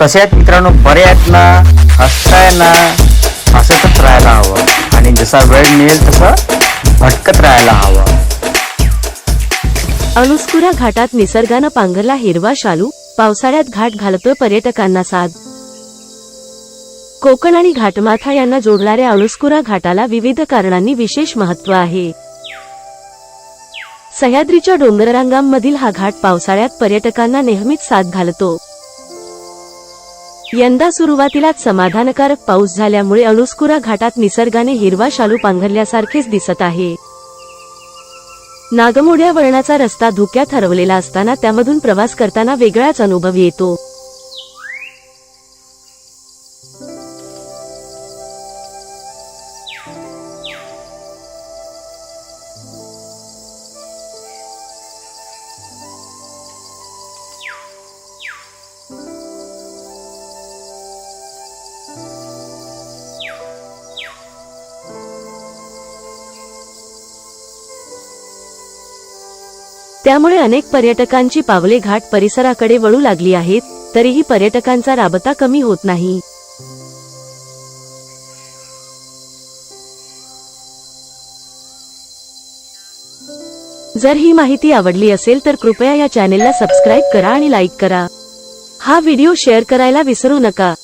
कसे आहेत मित्रांनो? बरे आहेत ना? हसताय ना? हसतच राहायला हवं. आणि जसा वेळ मिळेल तसं भटकत राहायला हवं. अणुस्कुरा घाटात निसर्गानं पांघरला हिरवा शालू पावसाळ्यात घाट घालतोय पर्यटकांना साथ कोकण आणि घाटमाथा यांना जोडणाऱ्या अणुस्कुरा घाटाला विविध कारणांनी विशेष महत्त्व आहे. सह्याद्रीच्या डोंगररांगांमधील हा घाट पावसाळ्यात पर्यटकांना नेहमीच साथ घालतो. यंदा सुरुवातीलाच समाधानकारक पाऊस झाल्यामुळे अणुस्कुरा घाटात निसर्गाने हिरवा शालू पांघरल्यासारखेच दिसत आहे. नागमोड्या वळणाचा रस्ता धुक्यात हरवलेला असताना त्यामधून प्रवास करताना वेगळाच अनुभव येतो. त्यामुळे अनेक पर्यटकांची पावले घाट परिसराकडे वळू लागली आहेत तरीही पर्यटकांचा राबता कमी होत नाही. जर ही माहिती आवडली असेल तर कृपया या चॅनेलला सबस्क्राईब करा आणि लाईक करा. हा व्हिडिओ शेअर करायला विसरू नका.